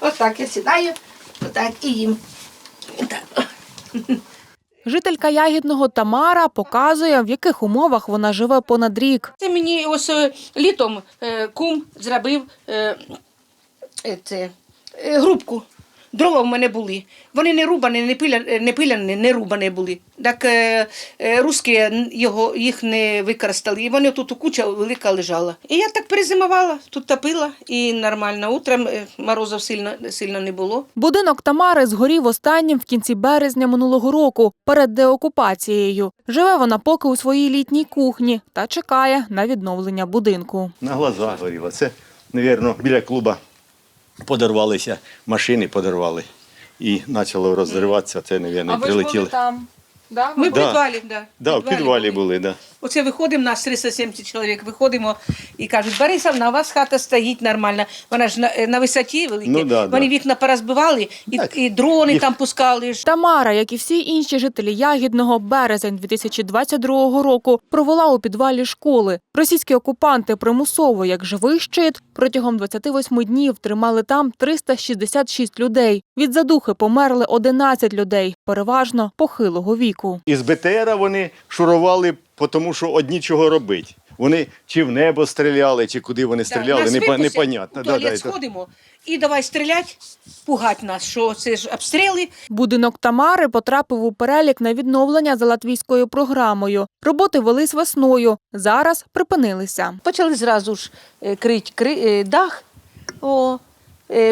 Отак я сідаю, отак і їм. Жителька Ягідного Тамара показує, в яких умовах вона живе понад рік. Це мені ось е, літом е, кум зробив е, це, грубку. Дрова в мене були. Вони не рубані, не пиляні, не, пиляні, не рубані були. Так е, е, русські його, їх не використали. І вони тут у куча велика лежала. І я так перезимувала, тут топила і нормально. Утром е, морозів сильно, сильно не було. Будинок Тамари згорів останнім в кінці березня минулого року, перед деокупацією. Живе вона поки у своїй літній кухні та чекає на відновлення будинку. На глазах горіло. Це, мабуть, біля клуба подорвалися, машини подорвали. І почало розриватися, це, мабуть, прилетіли. там? Да? Ми в Да. підвалі, да, Да, в підвалі були, да. Оце виходимо, нас 370 чоловік, виходимо і кажуть, Борисовна, у вас хата стоїть нормально. Вона ж на, на висоті великій. Ну, да, Вони да. вікна порозбивали, і, Так. і дрони там пускали. ж. Тамара, як і всі інші жителі Ягідного, березень 2022 року провела у підвалі школи. Російські окупанти примусово, як живий щит, протягом 28 днів тримали там 366 людей. Від задухи померли 11 людей, переважно похилого віку. Із БТРа вони шурували, тому що одні чого робити. Вони чи в небо стріляли, чи куди вони стріляли, не, випустять, непонятно. У Да, туалет да, сходимо і давай стріляти, пугать нас, що це ж обстріли. Будинок Тамари потрапив у перелік на відновлення за латвійською програмою. Роботи велись весною. Зараз припинилися. Почали зразу ж е, крить кри- е, дах. О,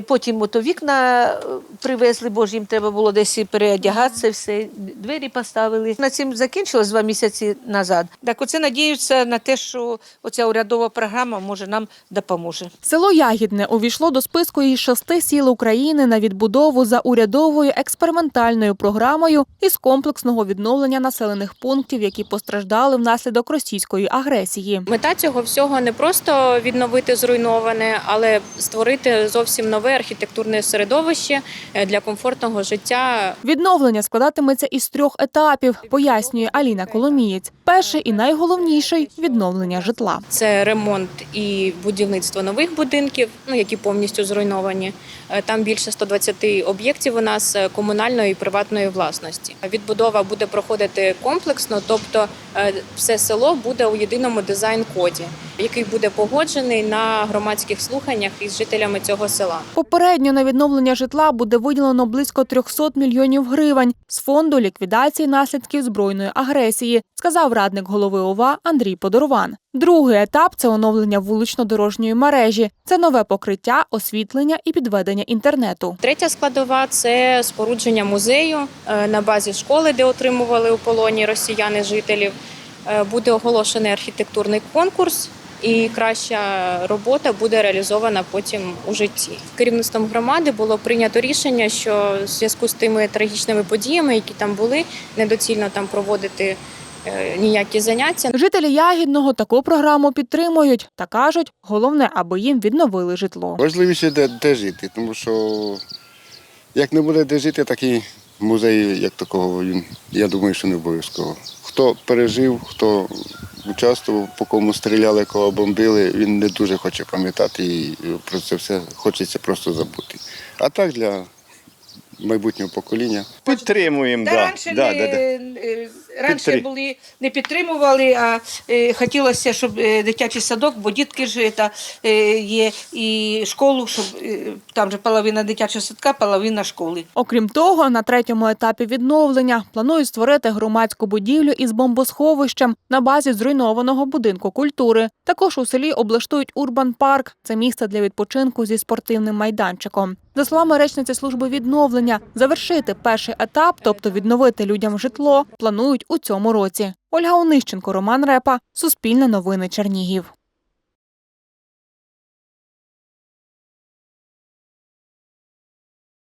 потім ото вікна е, привезли, бо ж їм треба було десь переодягатися, все, двері поставили. На цим закінчилось два місяці назад. Так оце надіються на те, що оця урядова програма може нам допоможе. Село Ягідне увійшло до списку із шести сіл України на відбудову за урядовою експериментальною програмою із комплексного відновлення населених пунктів, які постраждали внаслідок російської агресії. Мета цього всього не просто відновити зруйноване, але створити зовсім нове архітектурне середовище е, для комфортного життя Відновлення складатиметься із трьох етапів, пояснює Аліна Коломієць. Перший і найголовніший відновлення житла. Це ремонт і будівництво нових будинків, ну які повністю зруйновані. Е, Там більше 120 об'єктів у нас е, комунальної і приватної власності. Відбудова буде проходити комплексно, тобто все село буде у єдиному дизайн-коді, який буде погоджений на громадських слуханнях із жителями цього села. Попередньо на відновлення житла буде виділено близько 300 мільйонів гривень з фонду ліквідації наслідків збройної агресії, сказав радник голови ОВА Андрій Подорван. Другий етап це оновлення вулично-дорожньої мережі. Це нове покриття, освітлення і підведення інтернету. Третя складова це спорудження музею е, на базі школи, де отримували у полоні росіяни жителів. Е, Буде оголошений архітектурний конкурс. І краща робота буде реалізована потім у житті. Керівництвом громади було прийнято рішення, що в зв'язку з тими трагічними подіями, які там були, недоцільно там проводити е, ніякі заняття. Жителі Ягідного таку програму підтримують та кажуть, головне, аби їм відновили житло. Важливіше де, де жити, тому що як не буде де жити, такий музей, як такого, він, я думаю, що не обов'язково. Хто пережив, хто участвував, по кому стріляли, кого бомбили, він не дуже хоче пам'ятати і про це все хочеться просто забути. А так для майбутнього покоління. Підтримуємо, Та да, раніше, да, не, да, да. е, раніше Підтри- були, не підтримували, а е, хотілося, щоб е, дитячий садок, бо дітки ж та, е, є, і школу, щоб е, там же половина дитячого садка, половина школи. Окрім того, на третьому етапі відновлення планують створити громадську будівлю із бомбосховищем на базі зруйнованого будинку культури. Також у селі облаштують урбан парк. Це місце для відпочинку зі спортивним майданчиком. За словами речниці служби відновлення, завершити перший етап, тобто відновити людям житло, планують у цьому році. Ольга Онищенко, Роман Репа, Суспільне новини Чернігів.